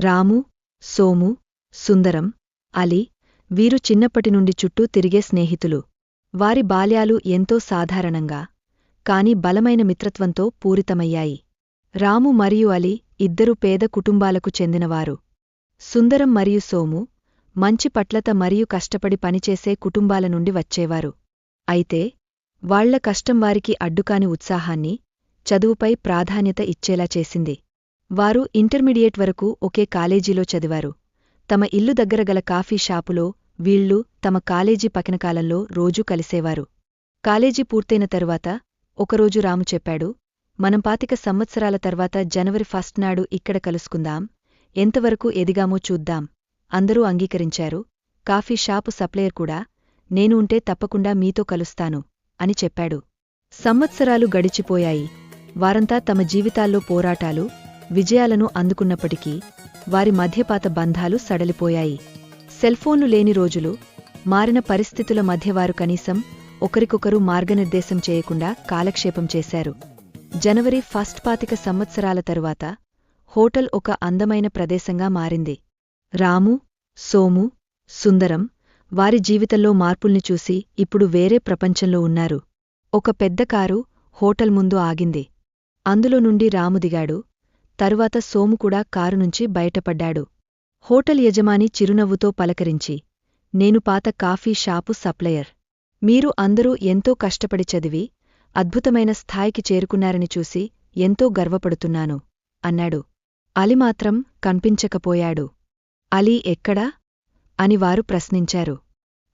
రాము సోము సుందరం అలీ వీరు చిన్నప్పటి నుండి చుట్టూ తిరిగే స్నేహితులు. వారి బాల్యాలు ఎంతో సాధారణంగా కాని బలమైన మిత్రత్వంతో పూరితమయ్యాయి. రాము మరియు అలీ ఇద్దరు పేద కుటుంబాలకు చెందినవారు. సుందరం మరియు సోము మంచి పట్లత మరియు కష్టపడి పనిచేసే కుటుంబాల నుండి వచ్చేవారు. అయితే వాళ్ళ కష్టం వారికి అడ్డుకాని ఉత్సాహాన్ని చదువుపై ప్రాధాన్యత ఇచ్చేలా చేసింది. వారు ఇంటర్మీడియేట్ వరకు ఒకే కాలేజీలో చదివారు. తమ ఇల్లు దగ్గర గల కాఫీ షాపులో వీళ్ళు తమ కాలేజీ పకినకాలంలో రోజూ కలిసేవారు. కాలేజీ పూర్తయిన తరువాత ఒకరోజు రాము చెప్పాడు మనం పాతిక సంవత్సరాల తర్వాత జనవరి ఫస్ట్ నాడు ఇక్కడ కలుసుకుందాం ఎంతవరకు ఎదిగామో చూద్దాం అందరూ అంగీకరించారు. కాఫీ షాపు సప్లయర్ కూడా నేను ఉంటే తప్పకుండా మీతో కలుస్తాను అని చెప్పాడు. సంవత్సరాలు గడిచిపోయాయి. వారంతా తమ జీవితాల్లో పోరాటాలు విజయాలను అందుకున్నప్పటికీ వారి మధ్యపాత బంధాలు సడలిపోయాయి. సెల్ఫోన్లు లేని రోజులు మారిన పరిస్థితుల మధ్య వారు కనీసం ఒకరికొకరు మార్గనిర్దేశం చేయకుండా కాలక్షేపం చేశారు. జనవరి ఫస్ట్ పాతిక సంవత్సరాల తరువాత హోటల్ ఒక అందమైన ప్రదేశంగా మారింది. రాము సోము సుందరం వారి జీవితంలో మార్పుల్ని చూసి ఇప్పుడు వేరే ప్రపంచంలో ఉన్నారు. ఒక పెద్ద కారు హోటల్ ముందు ఆగింది. అందులో నుండి రాము దిగాడు. తరువాత సోము కూడా కారు నుంచి బయటపడ్డాడు. హోటల్ యజమాని చిరునవ్వుతో పలకరించి నేను పాత కాఫీ షాపు సప్లయర్. మీరు అందరూ ఎంతో కష్టపడి చదివి అద్భుతమైన స్థాయికి చేరుకున్నారని చూసి ఎంతో గర్వపడుతున్నాను అన్నాడు. అలి మాత్రం కనిపించకపోయాడు. అలీ ఎక్కడా అని వారు ప్రశ్నించారు.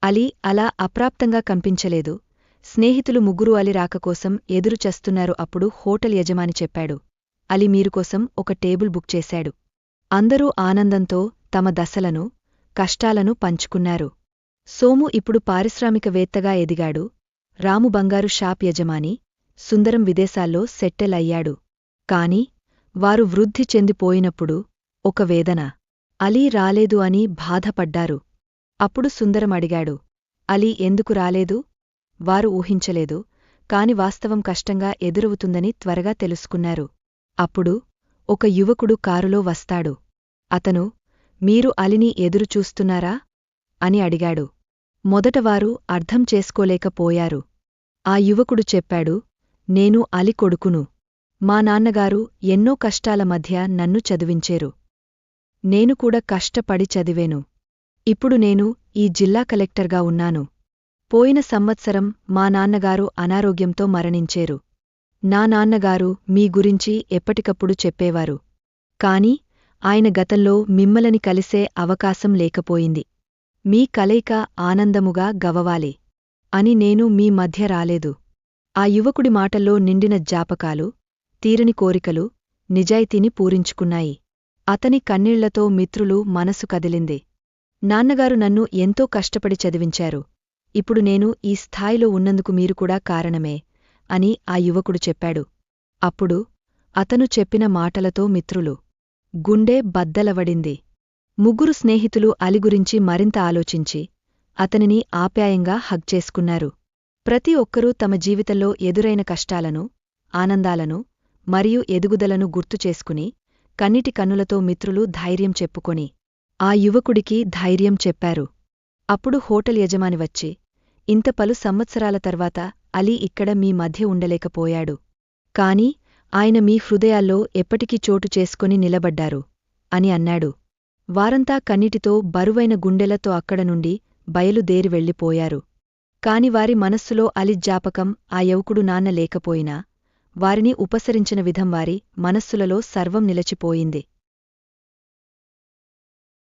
అలీ అలా అప్రాప్తంగా కనిపించలేదు. స్నేహితులు ముగ్గురు అలి రాకకోసం ఎదురుచస్తున్నారు అప్పుడు హోటల్ యజమాని చెప్పాడు. అలి మీరుకోసం ఒక టేబుల్ బుక్ చేశాడు. అందరూ ఆనందంతో తమ దశలను కష్టాలను పంచుకున్నారు. సోము ఇప్పుడు పారిశ్రామికవేత్తగా ఎదిగాడు. రాము బంగారు షాప్ యజమాని సుందరం విదేశాల్లో సెట్టెల్ అయ్యాడు. కాని వారు వృద్ధి చెందిపోయినప్పుడు ఒక వేదన. అలీ రాలేదు అని బాధపడ్డారు. అప్పుడు సుందరం అడిగాడు. అలీ ఎందుకు రాలేదు? వారు ఊహించలేదు. కాని వాస్తవం కష్టంగా ఎదురవుతుందని త్వరగా తెలుసుకున్నారు. అప్పుడు ఒక యువకుడు కారులో వస్తాడు. అతను మీరు అలిని ఎదురుచూస్తున్నారా అని అడిగాడు. మొదటవారు అర్థం చేసుకోలేకపోయారు. ఆ యువకుడు చెప్పాడు నేను అలి కొడుకును. మా నాన్నగారు ఎన్నో కష్టాల మధ్య నన్ను చదివించేరు. నేను కూడా కష్టపడి చదివేను. ఇప్పుడు నేను ఈ జిల్లా కలెక్టర్గా ఉన్నాను. పోయిన సంవత్సరం మా నాన్నగారు అనారోగ్యంతో మరణించేరు. నా నాన్నగారు మీ గురించి ఎప్పటికప్పుడు చెప్పేవారు. కాని ఆయన గతంలో మిమ్మలని కలిసే అవకాశం లేకపోయింది. మీ కలయిక ఆనందముగా గవవాలి అని నేను మీ మధ్య రాలేదు. ఆ యువకుడి మాటల్లో నిండిన జాపకాలు తీరని కోరికలు నిజాయితీని పూరించుకున్నాయి. అతని కన్నీళ్ళతో మిత్రులు మనసు కదిలింది. నాన్నగారు నన్ను ఎంతో కష్టపడి చదివించారు. ఇప్పుడు నేను ఈ స్థాయిలో ఉన్నందుకు మీరు కూడా కారణమే. అని ఆ యువకుడు చెప్పాడు. అప్పుడు అతను చెప్పిన మాటలతో మిత్రులు గుండె బద్దలవడింది. ముగ్గురు స్నేహితులు అలిగురించి మరింత ఆలోచించి అతనిని ఆప్యాయంగా హగ్ చేసుకున్నారు. ప్రతి ఒక్కరూ తమ జీవితంలో ఎదురైన కష్టాలను ఆనందాలను మరియు ఎదుగుదలను గుర్తుచేసుకుని కన్నిటి కన్నులతో మిత్రులు ధైర్యం చెప్పుకొని ఆ యువకుడికి ధైర్యం చెప్పారు. అప్పుడు హోటల్ యజమాని వచ్చి ఇంత పలు సంవత్సరాల తర్వాత అలీ ఇక్కడ మీ మధ్య ఉండలేకపోయాడు. కాని ఆయన మీ హృదయాల్లో ఎప్పటికీ చోటు చేసుకుని నిలబడ్డారు అని అన్నాడు. వారంతా కన్నిటితో బరువైన గుండెలతో అక్కడ నుండి బయలుదేరి వెళ్ళిపోయారు. కాని వారి మనస్సులో అలిజ్ఞాపకం ఆ యౌకుడు నాన్న లేకపోయినా వారిని ఉపసరించిన విధం వారి మనస్సులలో సర్వం నిలచిపోయింది.